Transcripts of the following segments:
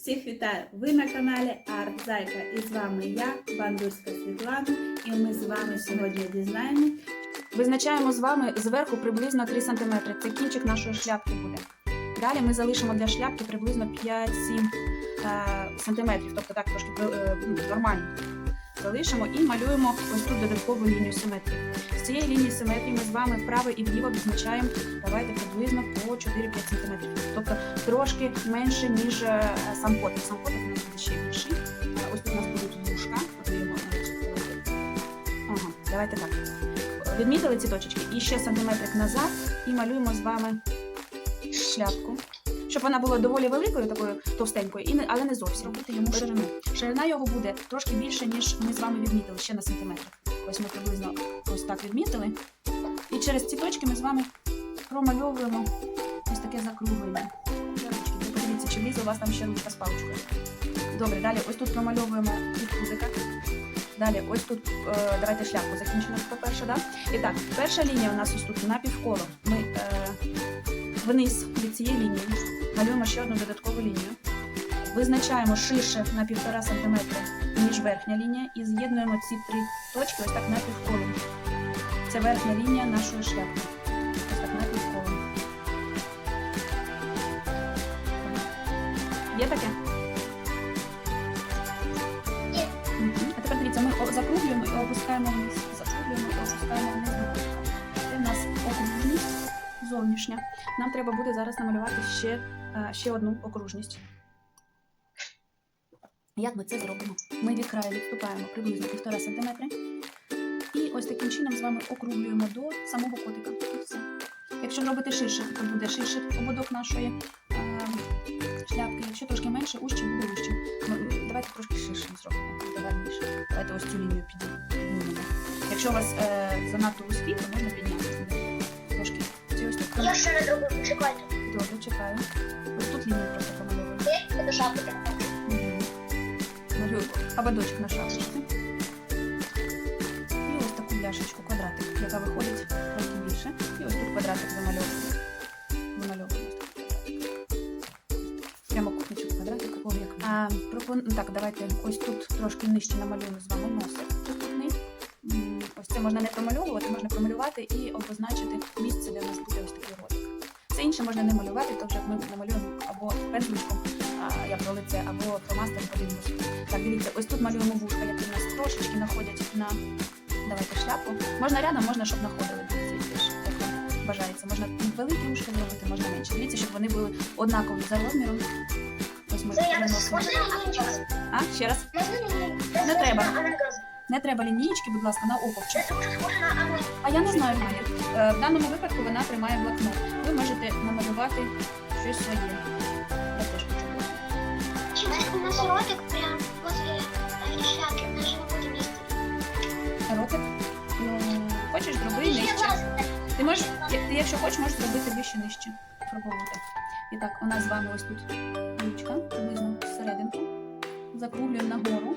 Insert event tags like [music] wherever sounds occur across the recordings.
Всіх вітаю! Ви на каналі Арт Зайка і з вами я, Бандурська Світлана, і ми з вами сьогодні дізнаємось. Визначаємо з вами зверху приблизно 3 см. Це кінчик нашої шляпки буде. Далі ми залишимо для шляпки приблизно 5-7 е, см, тобто так трошки е, ну, нормально. Залишимо і малюємо ось тут додаткову лінію симетрії. З цієї лінії симетрії ми з вами вправо і вліво відзначаємо давайте приблизно по 4-5 см. Тобто трошки менше, ніж е, сам котик. Сам котик у нас буде ще більший. Е, Ось тут у нас будуть вушка, навіть Ага, давайте так. Відмітили ці точечки і ще сантиметрик назад і малюємо з вами шляпку. Щоб вона була доволі великою, такою товстенькою, і не, але не зовсім. Робити йому ширину. Ширина його буде трошки більше, ніж ми з вами відмітили, ще на сантиметр. Ось ми приблизно ось так відмітили. І через ці точки ми з вами промальовуємо ось таке закруглення. Подивіться, чи влізе у вас там ще ручка з паличкою. Добре, далі ось тут промальовуємо від кузика. Далі, ось тут е, давайте шляпку закінчимо, по-перше, да? І так, перша лінія у нас ось тут напівколо. Ми е, вниз від цієї лінії малюємо ще одну додаткову лінію. Визначаємо ширше на 1,5 см, ніж верхня лінія, і з'єднуємо ці три точки ось так напівколом. Це верхня лінія нашої шляпки. Ось так напівколом. Є таке? Є. А тепер дивіться, ми закруглюємо і опускаємо вниз. Закруглюємо і опускаємо вниз. Зовнішня. Нам треба буде зараз намалювати ще, е, ще одну окружність. Як ми це зробимо? Ми від краю відступаємо приблизно 1,5 см. І ось таким чином з вами округлюємо до самого котика. Все. Якщо зробити ширше, то буде ширше ободок нашої е, шляпки. Якщо трошки менше, ужче буде вище. Ну, давайте трошки ширше зробимо. Давайте ось цю лінію піднімемо. Якщо у вас е, занадто вузький, то можна підняти Я ще не зробив, чекайте. Добре, чекаю. Ось тут лінію просто помальовуємо. Ти тебе шапки. Мгм. Малюю ободочок на шапочці. І ось таку бляшечку, квадратик, яка виходить трохи більше. І ось тут квадратик замальовуємо. Замальовуємо ось такий квадратик. Прямокутничок квадратик, о, як. А, пропон... Так, давайте ось тут трошки нижче намалюємо з вами носик. Ось це можна не промальовувати, можна промалювати і обозначити місце, де у нас буде ось інше можна не малювати, то вже ми намалюємо або пензличком, а, як лице, або фломастером подивимося. Так, дивіться, ось тут малюємо вушка, які в нас трошечки находять на давайте шляпу. Можна рядом, можна, щоб находили. Дивіться, теж, як вам бажається. Можна великі вушка зробити, можна менше. Дивіться, щоб вони були однакові за розміром. Ось ми Це як переносимо. схоже на ананас. А, ще раз. Це Не треба. Не треба лінієчки, будь ласка, на око вчити. На. А я не знаю, Майя. Е, В даному випадку вона тримає блокнот. Ви можете намалювати щось своє. Я теж хочу. У нас ротик прям возле е, нашому буде місці. Ротик. Ну, хочеш, зроби нижче. Ти можеш, ти, якщо хочеш, можеш зробити вище нижче. Пробувати. І так, у нас з вами ось тут ручка, приблизно всерединку. Закруглюємо нагору.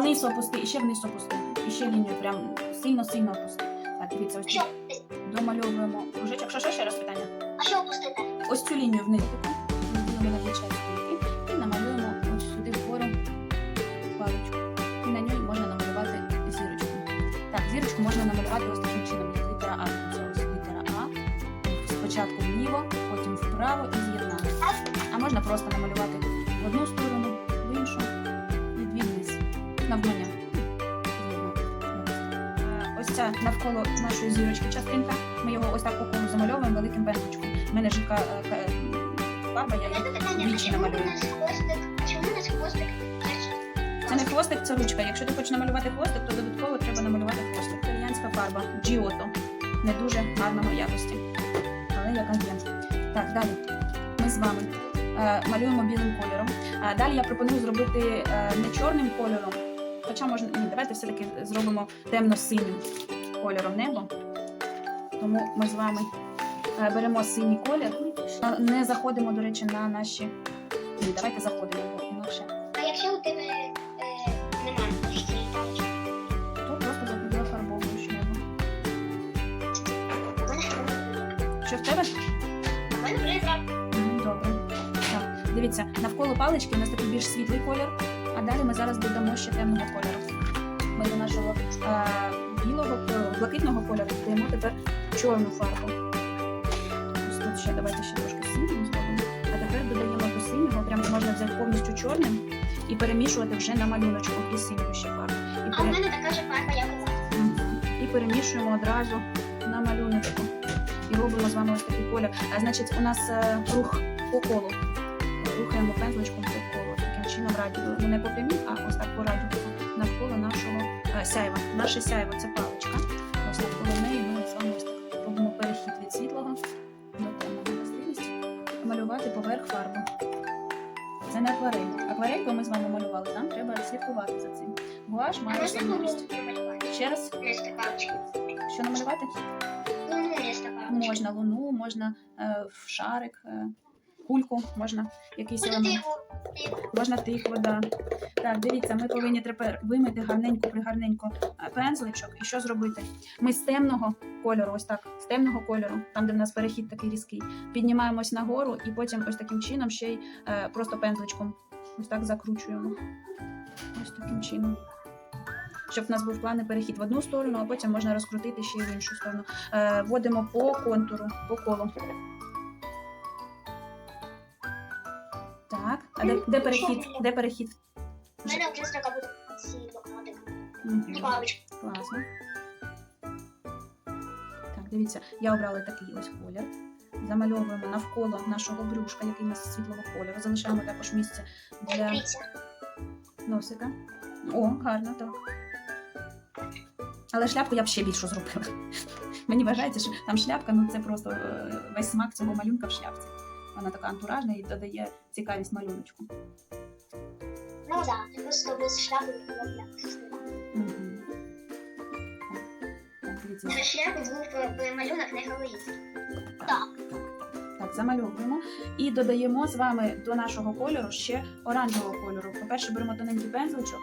Вниз опусти, і ще вниз опусти. І ще лінію прям сильно-сильно опусти. Так, дивіться, ось тут домальовуємо кружечок. Що, що ще раз питання? А що опустити? Ось цю лінію вниз таку. Розділимо на дві частинки. І намалюємо ось сюди вгору паличку. І на ній можна намалювати зірочку. Так, зірочку можна намалювати ось таким чином, як літера А. Це ось літера А. Спочатку вліво, потім вправо і з'єднати. А можна просто намалювати в одну сторону, З'єднати. Е, Ось ця навколо нашої зірочки частинка. Ми його ось так по колу замальовуємо великим пензличком. У мене жидка е, ка- я її двічі намалюю. Чому у нас хвостик? Це не хвостик, це ручка. Якщо ти хочеш намалювати хвостик, то додатково треба намалювати хвостик. Італіянська фарба Giotto. Не дуже гарної якості. Але яка є. Так, далі. Ми з вами е, малюємо білим кольором. А далі я пропоную зробити е, не чорним кольором. Хоча можна. Ні, давайте все-таки зробимо темно-синім кольором небо. Тому ми з вами е, беремо синій колір. Е, Не заходимо, до речі, на наші. Ні, давайте заходимо, інакше. А якщо у тебе е, немає? То просто зафарбовуєш небо. Що в тебе? добре. Так. Дивіться, навколо палички у нас такий більш світлий колір, а далі ми зараз додамо ще темного кольору. Ми до нашого е, білого, е, блакитного кольору додаємо тепер чорну фарбу. Ось тут ще давайте ще трошки синього зробимо. А тепер додаємо до синього, прямо можна взяти повністю чорним і перемішувати вже на малюночку і синю ще фарбу. І, А в пере- мене така ж фарба, як у вас. І перемішуємо одразу на малюночку. І робимо з вами ось такий колір. А, значить, у нас е, рух по колу. Рухаємо пензличком Ну, не по прямій, а ось так по радіо навколо нашого е, сяйва. Наше сяйво це паличка. Ось навколо неї ми з вами ось так робимо перехід від світлого до темного властивість. Малювати поверх фарби. Це не акварель. Акварельку ми з вами малювали, нам треба слідкувати за цим. Гуаш має особливість. Ще раз, що намалювати? Луну палочки. Можна луну, можна е, шарик, е, кульку, можна якийсь елемент. Можна тихо, да. Так, дивіться, ми повинні тепер вимити гарненько, пригарненько е, пензличок. І що зробити? Ми з темного кольору, ось так, з темного кольору, там, де в нас перехід такий різкий, піднімаємось нагору і потім ось таким чином ще й е, просто пензличком ось так закручуємо. Ось таким чином. Щоб в нас був плавний перехід в одну сторону, а потім можна розкрутити ще й в іншу сторону. Е, вводимо по контуру, по колу. А де, де перехід? Де перехід? У мене вже така буде ці блокнотик. Мгм. І. Класно. Так, дивіться, я обрала такий ось колір. Замальовуємо навколо нашого брюшка, який у нас світлого кольору. Залишаємо також місце для Дивіться. носика. О, гарно, так. Але шляпку я б ще більшу зробила. [laughs] Мені вважається, що там шляпка, ну це просто е, весь смак цього малюнка в шляпці. Вона така антуражна і додає цікавість малюночку. Ну так, просто без шляпи якось. Так, дивіться. На шляпі був малюнок не галиць. Так, замальовуємо і додаємо з вами до нашого кольору ще оранжевого кольору. По-перше, беремо тоненький пензличок,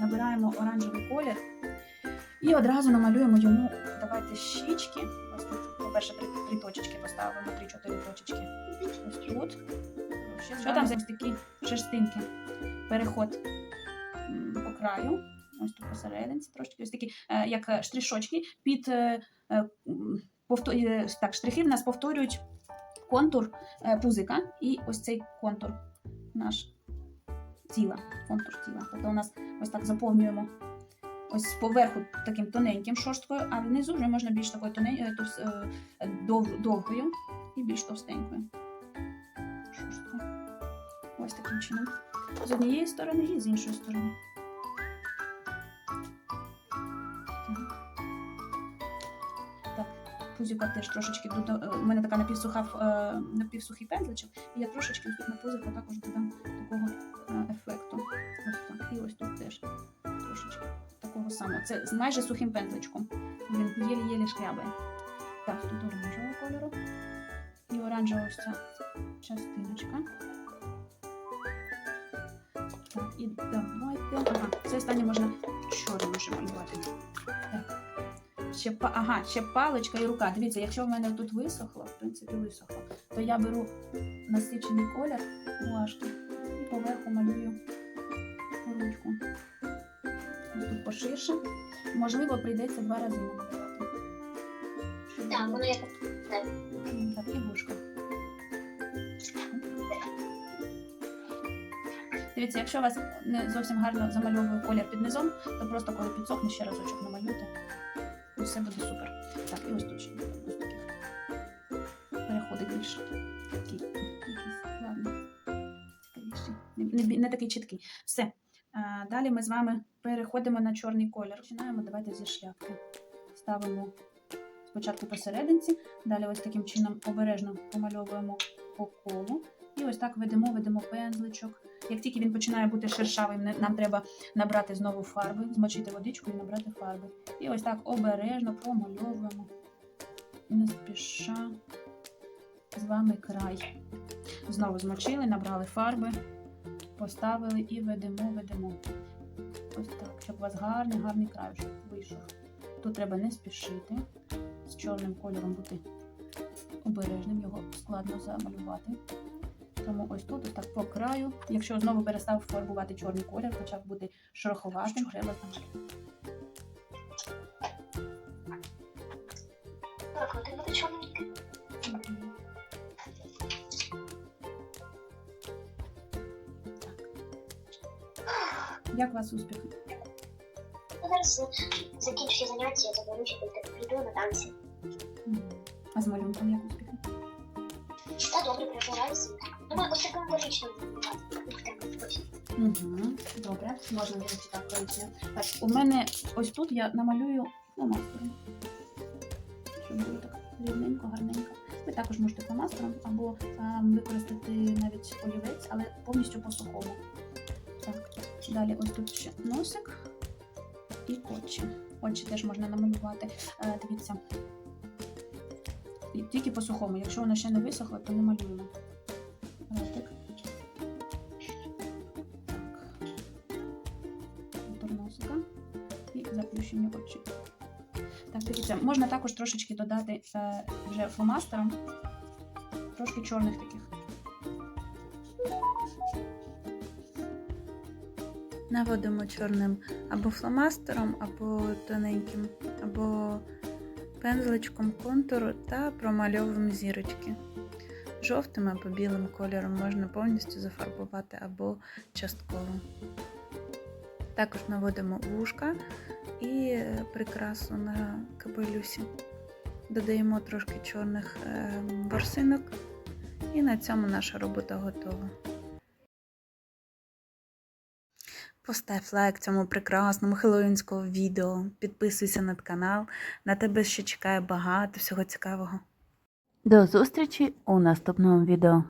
набираємо оранжевий колір і одразу намалюємо йому. Давайте щічки. Ось по-перше, три, три точечки поставимо, три-чотири точечки. Ось тут. Що там за такі шерстинки? Переход по краю. Ось тут посерединці трошки, ось такі, е, як е, штришочки під е, м, повто- е, так, штрихи в нас повторюють контур пузика і ось цей контур наш тіла. Контур тіла. Тобто у нас ось так заповнюємо ось поверху таким тоненьким шорсткою, а внизу вже можна більш такою тоненькою, довгою і більш товстенькою. Шорсткою. Ось таким чином. З однієї сторони і з іншої сторони. Так. Пузика теж трошечки дода- е, У мене така напівсуха, е, напівсухий пензличок, і я трошечки тут на пузика також додам такого е, ефекту. Ось так. І ось тут теж трошечки такого самого. Це з майже сухим пензличком. Він єлі-єлі шкрябає. Так, тут оранжевого кольору. І оранжева ось ця частиночка. Так, і давайте. Ага, це останнє можна чорним вже малювати. Так. Ще, ага, ще паличка і рука. Дивіться, якщо в мене тут висохло, в принципі, висохло, то я беру насичений колір гуашки і поверху малюю ручку. Поширше. Можливо, прийдеться два рази намалювати. Так, воно як М, Так, і вушка. Дивіться, якщо у вас не зовсім гарно замальовує колір під низом, то просто коли підсохне, ще разочок намалюйте. І все буде супер. Так, і ось тут ще ось переходи більше. Такі, якісь, ладно. Не, не, не такий чіткий. Все. Далі ми з вами переходимо на чорний колір. Починаємо давайте зі шляпки. Ставимо спочатку посерединці, далі ось таким чином обережно помальовуємо по колу. І ось так ведемо, ведемо пензличок. Як тільки він починає бути шершавим, нам треба набрати знову фарби, змочити водичку і набрати фарби. І ось так обережно промальовуємо, не спіша з вами край. Знову змочили, набрали фарби, поставили і ведемо, ведемо. Ось так, щоб у вас гарний, гарний край вийшов. Тут треба не спішити, з чорним кольором бути обережним, його складно замалювати. Тому ось тут, ось так по краю. Якщо знову перестав фарбувати чорний колір, почав бути шероховатим, треба замалювати. Так, і буде чорненький. Як у вас успіх? Ну, Зараз закінчу заняття, заберуся буде відео на танці. А з малюнком як успіх? Та добре, прибираюся. Думаю, ось таким коричневим. Угу. Добре, можна речі, так коричневе. Так, у мене ось тут я намалюю фломастером. Щоб було так рівненько, гарненько. Ви також можете фломастером або а, використати навіть олівець, але повністю по сухому. Так, далі ось тут ще носик і очі. Очі теж можна намалювати. Е, дивіться. Тільки по сухому. Якщо воно ще не висохло, то не малюємо. Ротик. контур носика і заплющені очі. Так, дивіться, можна також трошечки додати е, вже фломастером, трошки чорних таких. Наводимо чорним або фломастером, або тоненьким, або пензличком контуру та промальовуємо зірочки. Жовтим або білим кольором можна повністю зафарбувати або частково. Також наводимо вушка і прикрасу на капелюсі. Додаємо трошки чорних борсинок, і на цьому наша робота готова. Постав лайк цьому прекрасному хеллоуінському відео, підписуйся на канал, на тебе ще чекає багато всього цікавого. До зустрічі у наступному відео.